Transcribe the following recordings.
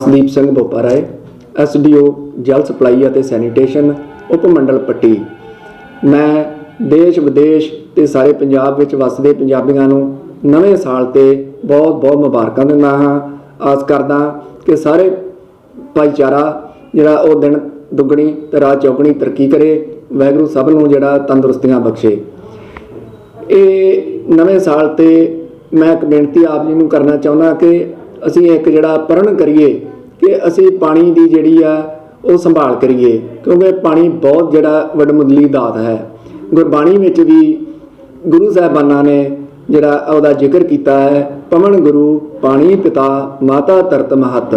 ਸੰਦੀਪ ਸਿੰਘ ਬੋਪਾ ਬੋਪਾਰਾਏ ਐਸਡੀਓ ਜਲ ਸਪਲਾਈ ਅਤੇ ਸੈਨੀਟੇਸ਼ਨ ਉਪ ਮੰਡਲ ਪੱਟੀ। ਮੈਂ ਦੇਸ਼, ਵਿਦੇਸ਼ ਤੇ ਸਾਰੇ ਪੰਜਾਬ ਵਿੱਚ ਵਸਦੇ ਪੰਜਾਬੀਆਂ ਨੂੰ ਨਵੇਂ ਸਾਲ ਤੇ ਬਹੁਤ ਬਹੁਤ ਮੁਬਾਰਕਾਂ ਦਿੰਦਾ ਹਾਂ। ਆਸ ਕਰਦਾ ਕਿ ਸਾਰੇ ਭਾਈਚਾਰਾ ਜਿਹੜਾ ਉਹ ਦਿਨ ਦੁੱਗਣੀ ਤੇ ਰਾਤ ਚੌਗਣੀ ਤਰੱਕੀ ਕਰੇ, ਵਾਹਿਗੁਰੂ ਸਭ ਨੂੰ ਜਿਹੜਾ ਤੰਦਰੁਸਤੀਆਂ ਬਖਸ਼ੇ। ਇਹ ਨਵੇਂ ਸਾਲ ਤੇ ਮੈਂ ਇੱਕ ਬੇਨਤੀ ਆਪ ਜੀ ਨੂੰ ਕਰਨਾ ਚਾਹੁੰਦਾ ਕਿ ਅਸੀਂ ਇੱਕ ਜਿਹੜਾ ਪ੍ਰਣ ਕਰੀਏ ਕਿ ਅਸੀਂ ਪਾਣੀ ਦੀ ਜਿਹੜੀ ਆ, ਉਹ ਸੰਭਾਲ ਕਰੀਏ, ਕਿਉਂਕਿ ਪਾਣੀ ਬਹੁਤ ਜਿਹੜਾ ਵਡਮੁੱਲੀ ਦਾਤ ਹੈ। ਗੁਰਬਾਣੀ ਵਿੱਚ ਵੀ ਗੁਰੂ ਸਾਹਿਬਾਨਾਂ ਨੇ ਜਿਹੜਾ ਉਹਦਾ ਜ਼ਿਕਰ ਕੀਤਾ ਹੈ ਪਵਨ ਗੁਰੂ, ਪਾਣੀ ਪਿਤਾ, ਮਾਤਾ ਧਰਤ ਮਹਤ।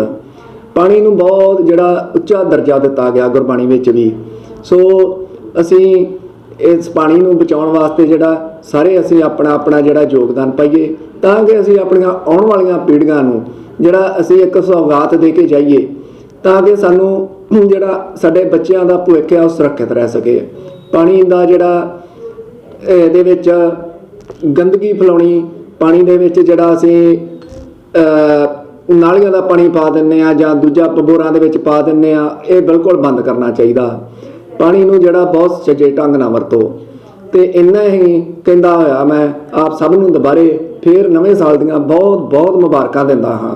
ਪਾਣੀ ਨੂੰ ਬਹੁਤ ਜਿਹੜਾ ਉੱਚਾ ਦਰਜਾ ਦਿੱਤਾ ਗਿਆ ਗੁਰਬਾਣੀ ਵਿੱਚ ਵੀ। ਸੋ ਅਸੀਂ ਇਸ ਪਾਣੀ ਨੂੰ ਬਚਾਉਣ ਵਾਸਤੇ ਜਿਹੜਾ ਸਾਰੇ ਅਸੀਂ ਆਪਣਾ ਆਪਣਾ ਜਿਹੜਾ ਯੋਗਦਾਨ ਪਾਈਏ, ਤਾਂ ਕਿ ਅਸੀਂ ਆਪਣੀਆਂ ਆਉਣ ਵਾਲੀਆਂ ਪੀੜ੍ਹੀਆਂ ਨੂੰ ਜਿਹੜਾ ਅਸੀਂ ਇੱਕ ਸੌਗਾਤ ਦੇ ਕੇ ਜਾਈਏ, ਤਾਂ ਕਿ ਸਾਨੂੰ ਜਿਹੜਾ ਸਾਡੇ ਬੱਚਿਆਂ ਦਾ ਭਵਿੱਖ ਹੈ, ਉਹ ਸੁਰੱਖਿਅਤ ਰਹਿ ਸਕੇ। ਪਾਣੀ ਦਾ ਜਿਹੜਾ ਇਹਦੇ ਵਿੱਚ ਗੰਦਗੀ ਫੈਲਾਉਣੀ, ਪਾਣੀ ਦੇ ਵਿੱਚ ਜਿਹੜਾ ਅਸੀਂ ਨਾਲੀਆਂ ਦਾ ਪਾਣੀ ਪਾ ਦਿੰਨੇ ਆ ਜਾਂ ਦੂਜਾ ਪਬੋਰਾਂ ਦੇ ਵਿੱਚ ਪਾ ਦਿੰਨੇ ਆ ਇਹ ਬਿਲਕੁਲ ਬੰਦ ਕਰਨਾ ਚਾਹੀਦਾ। ਪਾਣੀ ਨੂੰ ਜਿਹੜਾ ਬਹੁਤ ਸੱਜੇ ਢੰਗ ਨਾਲ ਵਰਤੋ। ਤੇ ਇੰਨਾ ਹੀ ਕਹਿੰਦਾ ਹੋਇਆ ਮੈਂ, ਆਪ ਸਭ ਨੂੰ ਦੁਬਾਰੇ ਫੇਰ ਨਵੇਂ ਸਾਲ ਦੀਆਂ ਬਹੁਤ ਬਹੁਤ ਮੁਬਾਰਕਾਂ ਦਿੰਦਾ ਹਾਂ।